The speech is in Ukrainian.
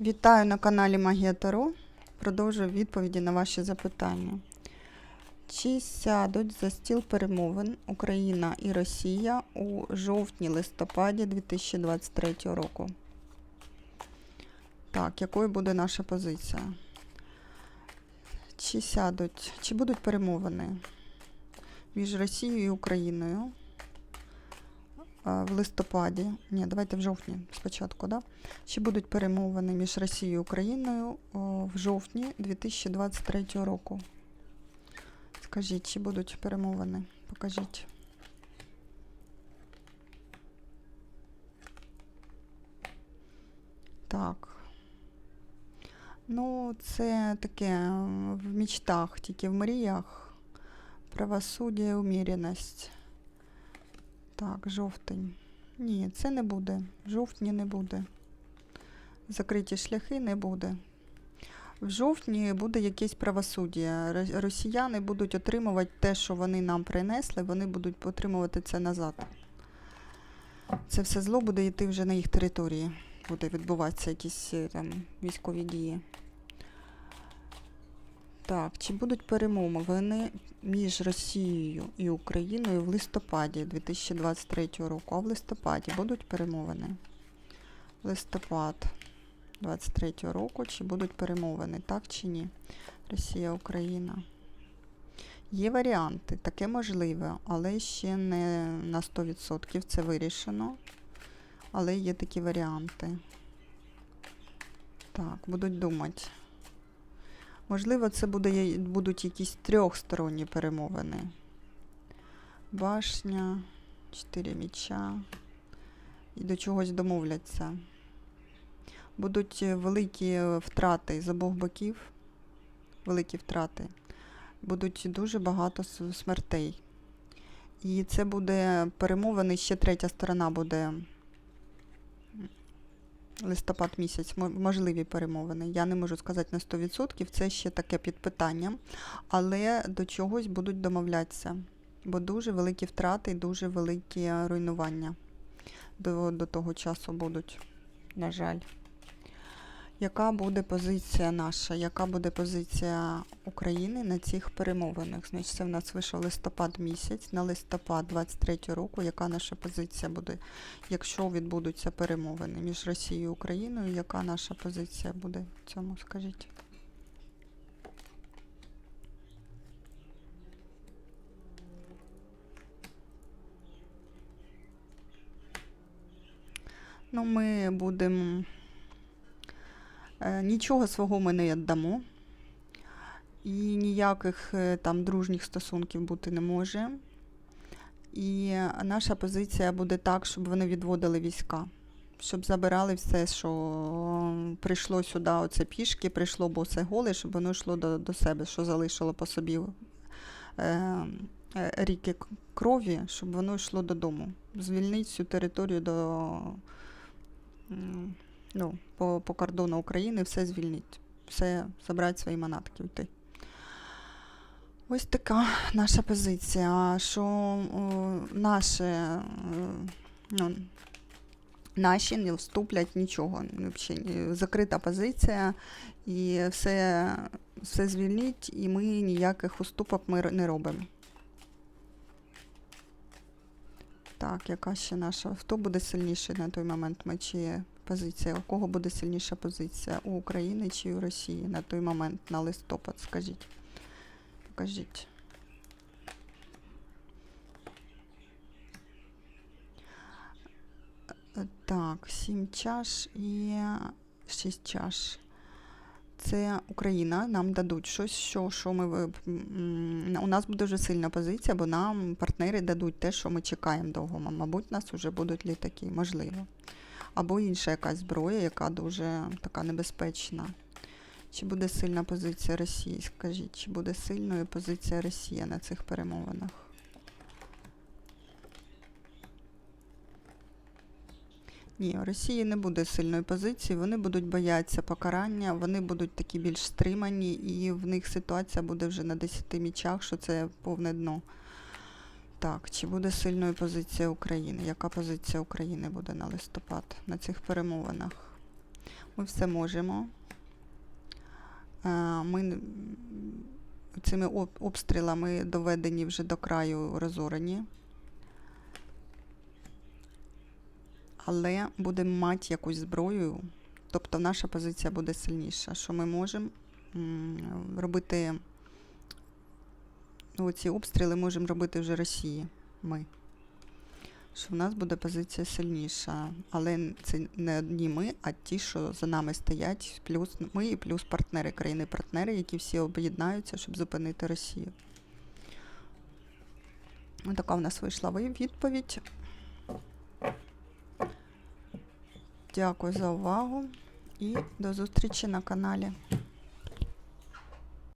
Вітаю на каналі Магія Таро. Продовжую відповіді на ваші запитання. Чи сядуть за стіл перемовин Україна і Росія у жовтні-листопаді 2023 року? Так, якою буде наша позиція? Чи сядуть, чи будуть перемовини між Росією і Україною в листопаді? Ні, давайте в жовтні спочатку, да? Чи будуть перемовини між Росією і Україною в жовтні 2023 року? Скажіть, чи будуть перемовини? Покажіть. Так. Ну, це таке в мічтах, тільки в мріях. Правосуддя і уміряність. Так, жовтень. Ні, це не буде. В жовтні не буде. Закриті шляхи не буде. В жовтні буде якесь правосуддя. Росіяни будуть отримувати те, що вони нам принесли, вони будуть отримувати це назад. Це все зло буде йти вже на їх території. Буде відбуватися якісь е, там військові дії. Так, чи будуть перемовини між Росією і Україною в листопаді 2023 року? А в листопаді будуть перемовини? Листопад 23 року, чи будуть перемовини, так чи ні? Росія, Україна. Є варіанти, таке можливе, але ще не на 100% це вирішено. Але є такі варіанти. Так, будуть думати. Можливо, це буде, будуть якісь трьохсторонні перемовини. Башня, чотири міча. І до чогось домовляться. Будуть е, великі е, втрати з обох боків. Великі втрати. Будуть дуже багато смертей. І це буде перемовини, ще третя сторона буде листопад місяць, мо- можливі перемовини. Я не можу сказати на 100%, це ще таке під питанням, але до чогось будуть домовлятися, бо дуже великі втрати і дуже великі руйнування до, до того часу будуть, на жаль. Яка буде позиція наша? Яка буде позиція України на цих перемовинах? Значить, це в нас вийшов листопад місяць, на листопад 23 року. Яка наша позиція буде, якщо відбудуться перемовини між Росією і Україною? Яка наша позиція буде в цьому? Скажіть? Ну, ми будемо. Е, Нічого свого ми не віддамо. І ніяких е, там дружніх стосунків бути не може. І наша позиція буде так, щоб вони відводили війська, щоб забирали все, що прийшло сюди, оце пішки, прийшло босе голе, щоб воно йшло до, до себе, що залишило по собі е, е, ріки крові, щоб воно йшло додому. Звільнити всю територію до ну, по, по кордону України, все звільнити, все забрати свої манатки, йти. Ось така наша позиція, що о, наше, е, ну, наші не вступлять нічого. Взагалі, закрита позиція, і все, все звільнить, і ми ніяких уступок ми не робимо. Так, яка ще наша? Хто буде сильніший на той момент? Ми чи позиція? У кого буде сильніша позиція? У України чи у Росії на той момент, на листопад, скажіть. Покажіть. Е, Так, сім чаш і шість чаш. Це Україна, нам дадуть щось, що, що ми у нас буде вже сильна позиція, бо нам партнери дадуть те, що ми чекаємо довго. Мабуть, у нас вже будуть літаки, можливо. Або інша якась зброя, яка дуже така небезпечна. Чи буде сильна позиція Росії? Скажіть, чи буде сильною позиція Росії на цих перемовинах? Ні, Росії не буде сильної позиції, вони будуть боятися покарання, вони будуть такі більш стримані, і в них ситуація буде вже на 10 мічах, що це повне дно. Так, чи буде сильною позиція України? Яка позиція України буде на листопад на цих перемовинах? Ми все можемо. Е, Ми цими обстрілами доведені вже до краю розорені. Але будемо мати якусь зброю, тобто наша позиція буде сильніша, що ми можемо робити ну, ці обстріли можемо робити вже Росії. Ми. Що в нас буде позиція сильніша. Але це не одні ми, а ті, що за нами стоять, плюс ми і плюс партнери, країни-партнери, які всі об'єднаються, щоб зупинити Росію. Така в нас вийшла відповідь. Дякую за увагу і до зустрічі на каналі.